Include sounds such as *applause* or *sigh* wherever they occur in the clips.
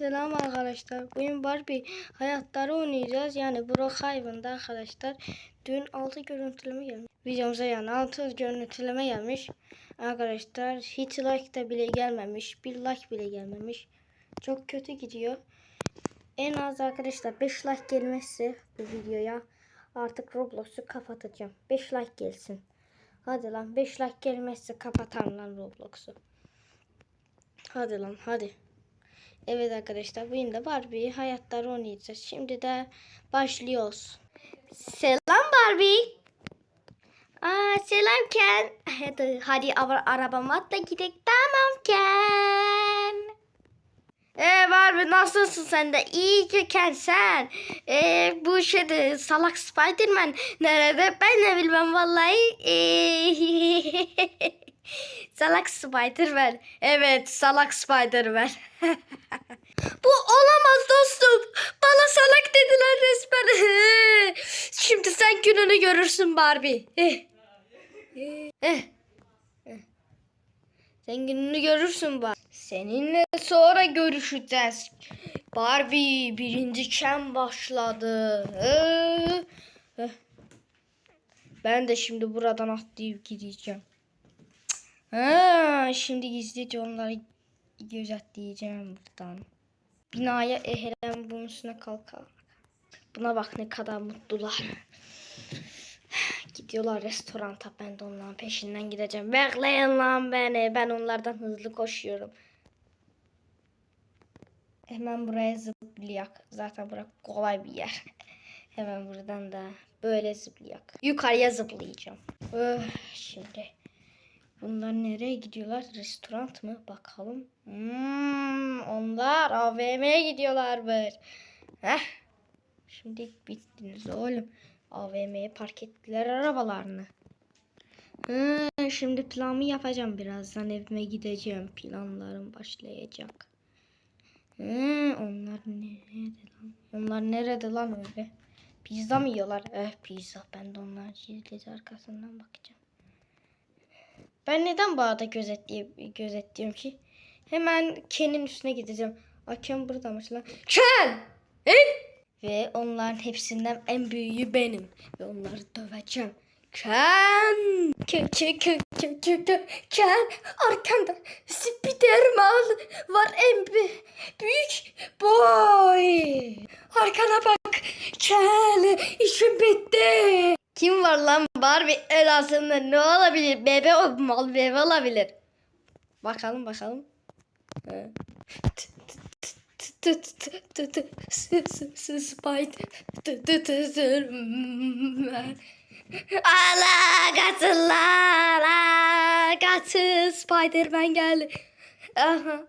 Selam arkadaşlar. Bugün Barbie hayatları oynayacağız. Yani Brookhaven'da arkadaşlar. Dün 6 görüntüleme gelmiş. Videomuza yani 6 görüntüleme gelmiş. Arkadaşlar hiç like da bile gelmemiş. Bir like bile gelmemiş. Çok kötü gidiyor. En az arkadaşlar 5 like gelmezse bu videoya artık Roblox'u kapatacağım. 5 like gelsin. Hadi lan 5 like gelmezse kapatarım lan Roblox'u. Hadi lan hadi. Evet arkadaşlar bugün de Barbie hayatları oynayacağız. Şimdi de başlıyoruz. Selam Barbie. Aa, selam Ken. Hadi, hadi ara arabama atla gidelim. Tamam Ken. Ee Barbie nasılsın sen de? İyi ki Ken sen. Ee, bu şeyde salak Spiderman nerede? Ben de bilmem vallahi. Ee, *laughs* salak Spiderman. Evet salak Spiderman. *laughs* Bu olamaz dostum. Bana salak dediler resmen. *laughs* Şimdi sen gününü görürsün Barbie. Eh. Eh. Eh. Sen gününü görürsün Barbie. Seninle sonra görüşeceğiz. Barbie birinci Ken başladı. Ben de şimdi buradan atlayıp gideceğim. Ha, şimdi gizlice onları gözetleyeceğim buradan. Binaya ehrem bunun üstüne kalkar. Buna bak ne kadar mutlular. Gidiyorlar restoranta ben de onların peşinden gideceğim. Bekleyin lan beni. Ben onlardan hızlı koşuyorum. Hemen buraya zıplayak. Zaten bura kolay bir yer. Hemen buradan da böyle zıplayak. Yukarıya zıplayacağım. Öh, şimdi. Bunlar nereye gidiyorlar? Restoran mı? Bakalım. Hmm, onlar AVM'ye gidiyorlarmış. Heh. Şimdi bittiniz oğlum. AVM'ye park ettiler arabalarını. Hı, şimdi planımı yapacağım birazdan evime gideceğim. Planlarım başlayacak. Hı, onlar nerede lan? Onlar nerede lan öyle? Pizza mı yiyorlar? Eh pizza. Ben de onların gizlice arkasından bakacağım. Ben neden bu arada gözetliyorum, ki? Hemen Ken'in üstüne gideceğim. Aa Ken buradamış lan. Ken! He? Ve onların hepsinden en büyüğü benim. Ve onları döveceğim. Ken! Ken, Ken, Ken, Ken, Ken, Ken, Ken. Arkanda Spiderman var en büyük boy. Arkana bak. Ken, işim bitti. Kim var lan Barbie el altında ne olabilir? Bebe o mal bebe olabilir. Bakalım bakalım. Spider. Ala katıllar. Katıl Spiderman geldi. Aha.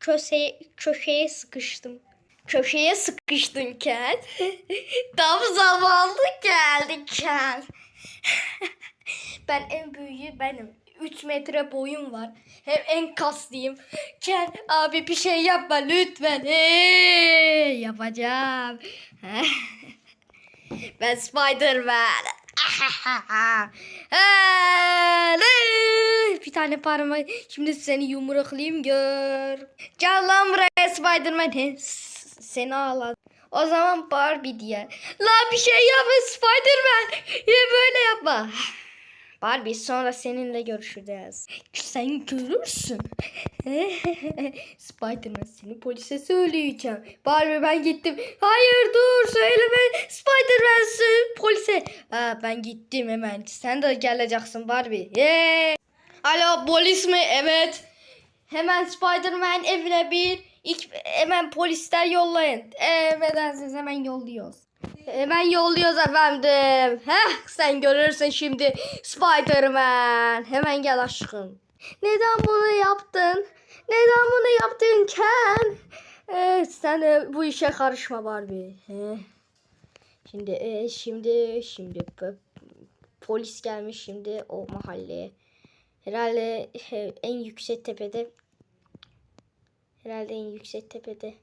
Köşeye, köşeye sıkıştım. Köşeye sıkıştın Ken. *laughs* Tam zamanlı geldi Ken. *laughs* ben en büyüğü benim. 3 metre boyum var. Hem en kaslıyım. Ken abi bir şey yapma lütfen. Hey, yapacağım. *laughs* ben Spider-Man. bir tane parmak. Şimdi seni yumruklayayım gör. Gel lan buraya Spider-Man. Seni ağladım. O zaman Barbie diye. La bir şey yapma Spider-Man. Ya böyle yapma. Barbie sonra seninle görüşeceğiz. Sen görürsün. *laughs* Spider-Man seni polise söyleyeceğim. Barbie ben gittim. Hayır dur söyleme. Spider-Man polise. Aa, ben gittim hemen. Sen de geleceksin Barbie. Yeah. Alo polis mi? Evet. Hemen Spider-Man evine bir. İlk, hemen polisler yollayın. Emredersiniz hemen yolluyoruz. Hemen yolluyoruz efendim. Heh sen görürsün şimdi Spider-Man. Hemen gel aşkım. Neden bunu yaptın? Neden bunu yaptın Ken? Evet sen e, bu işe karışma Barbie. He. Şimdi e, şimdi şimdi p- polis gelmiş şimdi o mahalleye. Herhalde en yüksek tepede. Herhalde en yüksek tepede.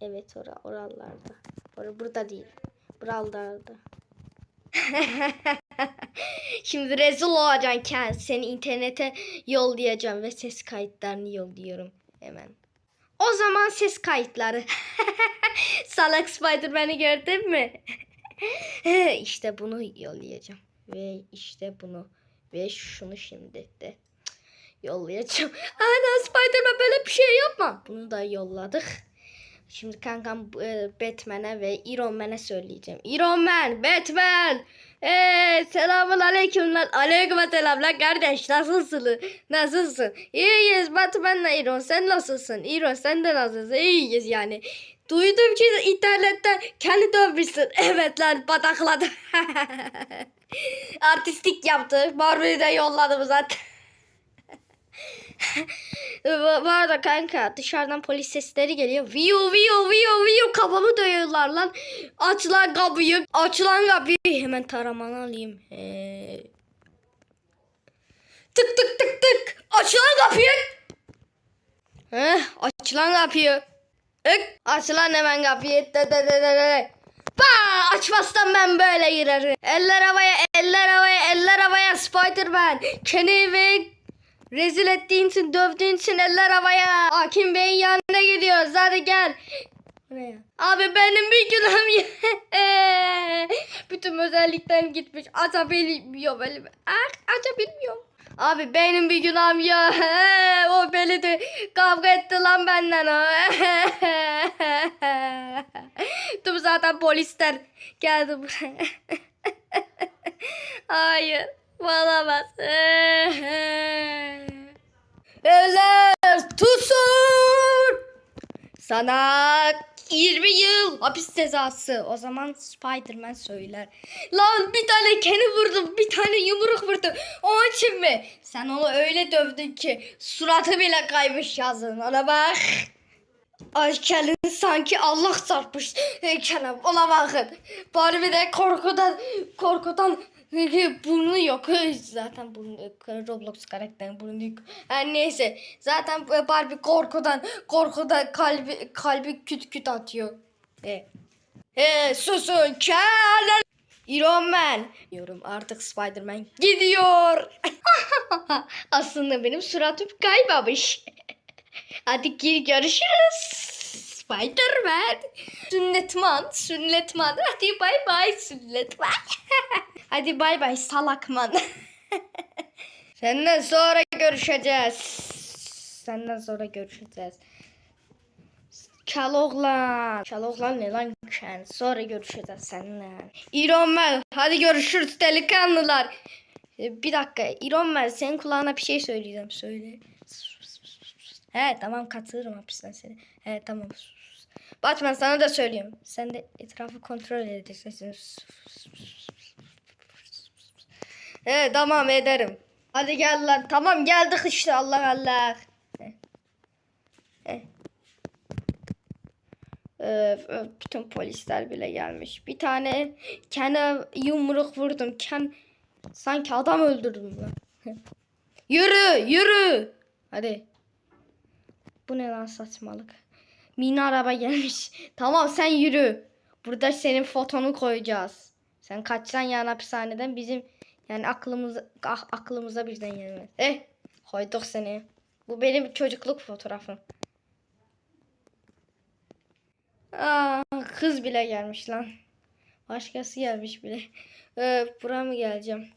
Evet ora oralarda. Ora burada değil. Buralarda. *laughs* Şimdi rezil olacaksın Ken. Seni internete yollayacağım ve ses kayıtlarını yolluyorum hemen. O zaman ses kayıtları. *laughs* Salak Spider-Man'i gördün mü? *laughs* işte bunu yollayacağım. Ve işte bunu. Ve şunu şimdi de yollayacağım. Ana Spider-Man böyle bir şey yapma. Bunu da yolladık. Şimdi kankam e, Batman'e ve Iron Man'e söyleyeceğim. Iron Man, Batman. Eee selamun aleyküm lan. Aleyküm selam lan kardeş. Nasılsın? Nasılsın? İyiyiz Batman'la Iron. Sen nasılsın? Iron sen de nasılsın? İyiyiz yani. Duydum ki internetten kendi dövmüşsün. *laughs* Evet lan batakladı. *laughs* Artistik yaptı. Barbie'yi de yolladım zaten. *laughs* bu, arada kanka dışarıdan polis sesleri geliyor. Viu viu viu viu kafamı dövüyorlar lan. Aç lan kapıyı. Aç lan kapıyı. Hemen taramanı alayım. Ee... Tık tık tık tık. Aç lan kapıyı. Heh, aç lan kapıyı. Tık. Aç lan hemen kapıyı. De, de, de, de, de. Bah! Açmazsan ben böyle girerim. Eller havaya, eller havaya, eller havaya Spider-Man. Kenny ve Rezil ettiğin için, dövdüğün için eller havaya. Hakim Bey'in yanına gidiyoruz. Hadi gel. Buraya. Abi benim bir ya. *laughs* Bütün özelliklerim gitmiş. Açabilmiyor böyle. Ah, açabilmiyorum. Abi benim bir günahım ya. *laughs* O beni de kavga etti lan benden *laughs* o. Tüm zaten polisler geldi buraya. Hayır. Olamaz. *laughs* Eller tutsun. Sana 20 yıl hapis cezası. O zaman Spider-Man söyler. Lan bir tane keni vurdum. Bir tane yumruk vurdum. Onun için mi? Sen onu öyle dövdün ki suratı bile kaymış yazın. Ona bak. Ay kelin sanki Allah çarpmış. Kenem ona bakın. Bari bir de korkudan korkudan burnu yok. Zaten burnu Roblox karakterin burnu yok. Yani neyse. Zaten Barbie korkudan korkudan kalbi kalbi küt küt atıyor. E. E susun keller. Iron Man. Diyorum artık Spider-Man gidiyor. *laughs* Aslında benim suratım kaymamış. *laughs* Hadi gir görüşürüz. Spider-Man. Sünnetman, sünnetman. Hadi bay bay sünnetman. *laughs* Hadi bay bay salakman. *laughs* Senden sonra görüşeceğiz. Senden sonra görüşeceğiz. Çaloklan. Çaloklan ne lan sen? Sonra görüşeceğiz seninle. Iron Man. Hadi görüşürüz delikanlılar. Ee, Bir dakika. Iron Man senin kulağına bir şey söyleyeceğim. Söyle. He tamam katılırım hapisten seni. He tamam. Batman sana da söylüyorum. Sen de etrafı kontrol edeceksin. He tamam ederim. Hadi gel lan. Tamam geldik işte Allah Allah. Ee, bütün polisler bile gelmiş. Bir tane kendi yumruk vurdum. Ken sanki adam öldürdüm lan. yürü, yürü. Hadi. Bu ne lan saçmalık. Mini araba gelmiş. *laughs* Tamam sen yürü. Burada senin fotonu koyacağız. Sen kaçsan yani hapishaneden bizim yani aklımız ah, aklımıza birden gelmez. Eh koyduk seni. Bu benim çocukluk fotoğrafım. Aa, kız bile gelmiş lan. Başkası gelmiş bile. Ee, buraya mı geleceğim?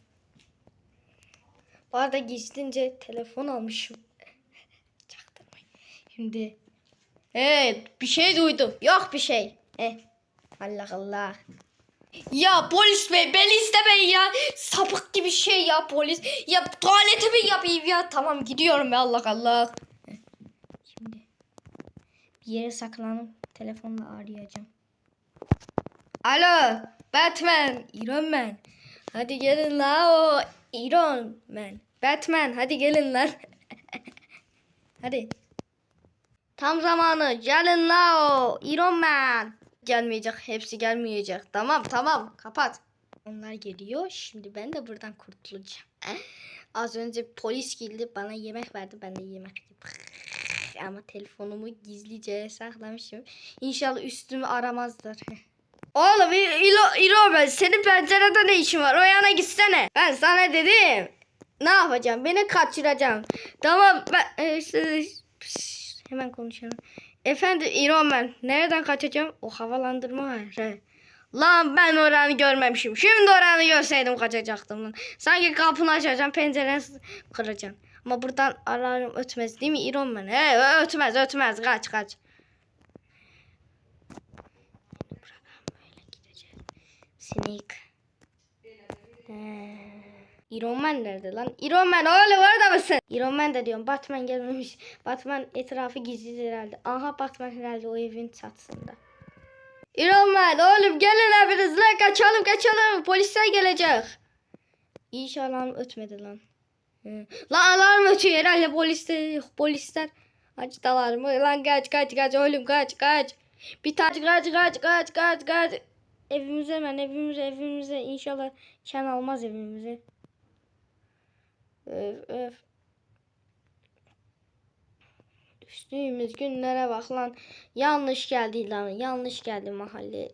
Bu arada gizlince telefon almışım. *laughs* Çaktırmayın. Şimdi. Evet bir şey duydum. Yok bir şey. Eh. Allah Allah. Ya polis bey beni istemeyin ya. Sapık gibi şey ya polis. Ya tuvaletimi yapayım ya. Tamam gidiyorum ya Allah Allah. Şimdi bir yere saklanıp telefonla arayacağım. Alo Batman, Iron Man. Hadi gelin la o Iron Man. Batman hadi gelin lan. *laughs* hadi. Tam zamanı gelin la o Iron Man. Gelmeyecek hepsi gelmeyecek. Tamam tamam kapat. Onlar geliyor. Şimdi ben de buradan kurtulacağım. Az önce polis geldi bana yemek verdi. Ben de yemek yedim. Ama telefonumu gizlice saklamışım. İnşallah üstümü aramazlar. Oğlum İlo, İlo ben senin pencerede ne işin var? O yana gitsene. Ben sana dedim. Ne yapacağım? Beni kaçıracağım. Tamam ben e, Pişt, hemen konuşalım. Efendim Iron Man nereden kaçacağım? O havalandırma he. Lan ben oranı görmemişim. Şimdi oranı görseydim kaçacaktım. lan. Sanki kapını açacağım pencereni kıracaksın. Ama buradan alarm ötmez değil mi Iron Man? He ötmez ötmez kaç kaç. Buradan böyle. Iron Man nerede lan? Iron Man oğlum orada mısın? Iron Man de diyorum Batman gelmemiş. Batman etrafı gizli herhalde. Aha Batman herhalde o evin çatısında. Iron Man oğlum gelin hepiniz lan kaçalım kaçalım. Polisler gelecek. İnşallah ötmedi lan. Hı. Lan alarm ötüyor herhalde polisler. Polisler açtı alarmı. Lan kaç kaç kaç oğlum kaç kaç. Bir tane kaç kaç kaç kaç kaç. Evimize hemen evimize evimize inşallah şen almaz evimize. Öf öf. Düştüğümüz günlere bak lan. Yanlış geldi lan. Yanlış geldi mahalle.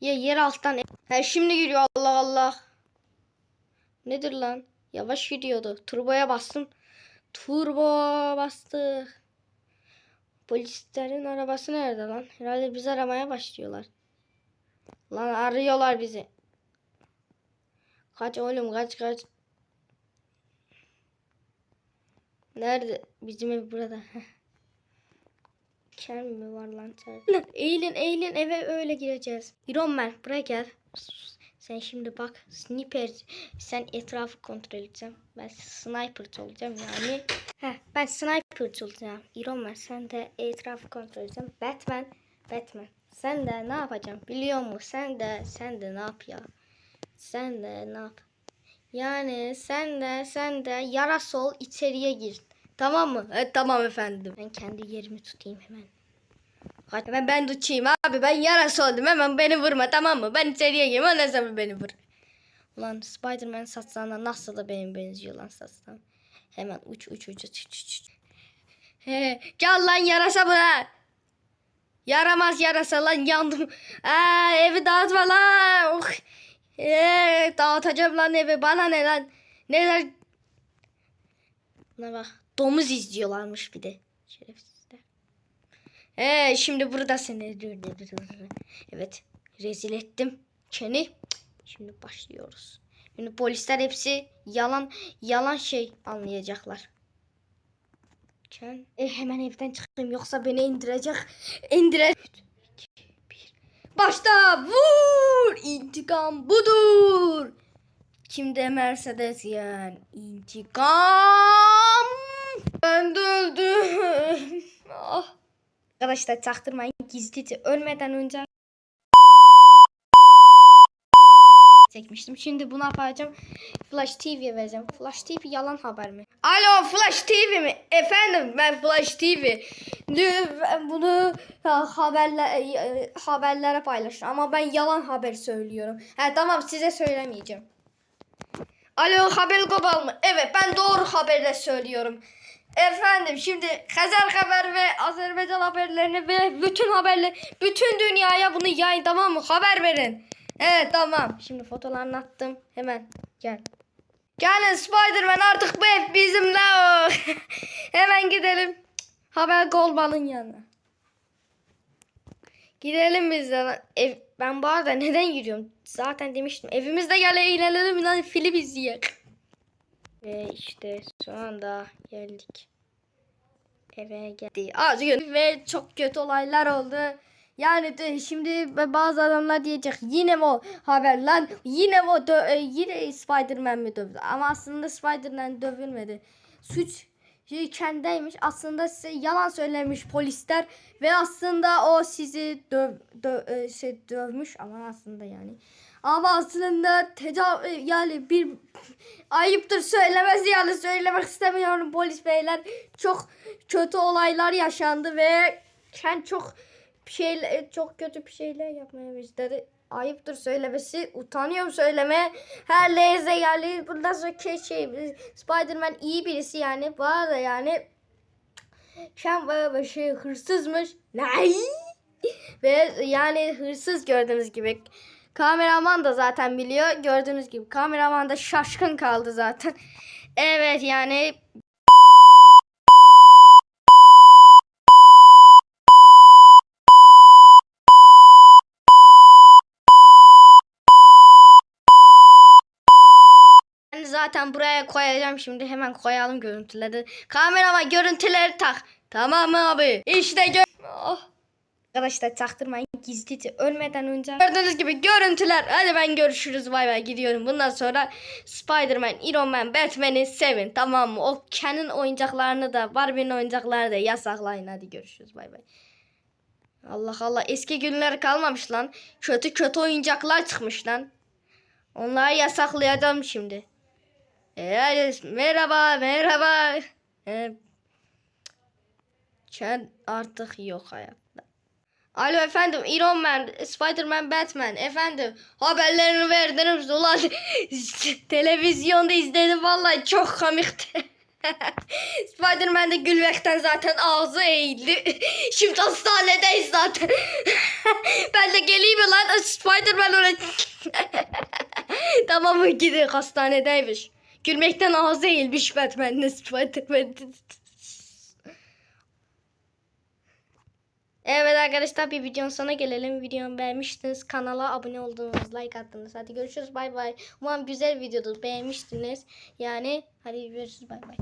Ya yer alttan. He şimdi giriyor Allah Allah. Nedir lan? Yavaş gidiyordu. Turboya bastım. Turbo bastık. Polislerin arabası nerede lan? Herhalde bizi aramaya başlıyorlar. Lan arıyorlar bizi. Kaç oğlum kaç kaç. Nerede? Bizim ev burada. *laughs* Kel mi var lan? Lan Eğilin eğilin eve öyle gireceğiz. Iron Man buraya gel. Sen şimdi bak sniper sen etrafı kontrol edeceğim. Ben sniper olacağım yani. Heh, ben sniper olacağım. Iron Man sen de etrafı kontrol edeceğim. Batman Batman sen de ne yapacaksın biliyor musun? Sen de sen de ne yap ya? Sen de ne yap? Yani sen de sen de yarası ol içeriye gir. Tamam mı? Evet tamam efendim. Ben kendi yerimi tutayım hemen. Hadi hemen ben tutayım abi ben yarası oldum hemen beni vurma tamam mı? Ben içeriye gireyim ondan sonra beni vur. Ulan Spiderman satsana nasıl da benim benziyor lan satsam. Hemen uç uç uç uç uç uç. Gel lan yarasa buna. Yaramaz yarasa lan yandım. Aa, evi dağıtma lan. Oh. Ee, dağıtacağım lan evi. Bana ne lan? Neler? Buna bak. Domuz izliyorlarmış bir de. Şerefsizler. Ee, şimdi burada seni. Evet. Rezil ettim. Seni. Şimdi başlıyoruz. Şimdi polisler hepsi yalan yalan şey anlayacaklar. Ken, e, hemen evden çıkayım yoksa beni indirecek. İndire. Başta vur. İntikam budur. Kimde Mercedes yani? İntikam. Ben öldüm. *laughs* Ah. Arkadaşlar çaktırmayın gizlice ölmeden önce çekmiştim. Şimdi bunu yapacağım. Flash TV'ye vereceğim. Flash TV yalan haber mi? Alo Flash TV mi? Efendim ben Flash TV. Ben bunu ha, haberler, e, haberlere paylaştım ama ben yalan haber söylüyorum. He tamam size söylemeyeceğim. Alo haber global mı? Evet ben doğru haberde söylüyorum. Efendim şimdi Hazar Haber ve Azerbaycan haberlerini ve bütün haberler bütün dünyaya bunu yayın tamam mı? Haber verin. Evet tamam. Şimdi fotolarını attım. Hemen gel. Gelin Spiderman artık bu ev bizimle. *laughs* Hemen gidelim. Haber Golbal'ın yanına. Gidelim biz de. Ev, ben bu arada neden yürüyorum? Zaten demiştim. Evimizde gel eğlenelim lan film izleyelim. Ve işte şu anda geldik. Eve geldi. Azgın ve çok kötü olaylar oldu. Yani de şimdi bazı adamlar diyecek yine mi o haber lan? Yine mi o dö- e, yine Spiderman mi dövdü? Ama aslında Spiderman dövülmedi. Suç kendiymiş. Aslında size yalan söylemiş polisler ve aslında o sizi döv, dö- e, şey dövmüş. Ama aslında yani. Ama aslında tedavi yani bir *laughs* ayıptır söylemez yani. Söylemek istemiyorum polis beyler. Çok kötü olaylar yaşandı ve Ken çok bir şeyler çok kötü bir şeyler yapmaya başladı. Ayıptır söylemesi. Utanıyorum söyleme. Her neyse yani bundan sonra şey Spider-Man iyi birisi yani. Bu arada yani bayağı bir şey hırsızmış. Ne? Ve yani hırsız gördüğünüz gibi. Kameraman da zaten biliyor. Gördüğünüz gibi kameraman da şaşkın kaldı zaten. Evet yani zaten buraya koyacağım şimdi. Hemen koyalım görüntüleri. Kameraman görüntüleri tak. Tamam mı abi? İşte gö... Oh. Arkadaşlar çaktırmayın gizlice ölmeden önce. Gördüğünüz gibi görüntüler. Hadi ben görüşürüz bay bay gidiyorum. Bundan sonra Spider-Man, Iron Man, Batman'i sevin tamam mı? O Ken'in oyuncaklarını da Barbie'nin oyuncaklarını da yasaklayın. Hadi görüşürüz bay bay. Allah Allah eski günler kalmamış lan. Kötü kötü oyuncaklar çıkmış lan. Onları yasaklayacağım şimdi. E, hadi, merhaba merhaba. E, Ken artık yok hayatta. Alo efendim Iron Man, Spider-Man, Batman efendim haberlerini verdiniz ulan *laughs* televizyonda izledim vallahi çok komikti. *laughs* Spider-Man de gülmekten zaten ağzı eğildi. *laughs* Şimdi hastanedeyiz zaten. ben de geleyim mi lan Spider-Man öyle. tamam gidin hastanedeymiş. Gülmekten ağzı eğilmiş Batman'le Spider-Man. Evet arkadaşlar bir videonun sonuna gelelim. Videomu beğenmiştiniz. Kanala abone oldunuz. Like attınız. Hadi görüşürüz. Bay bay. Umarım güzel videodur. Beğenmiştiniz. Yani hadi görüşürüz. Bay bay.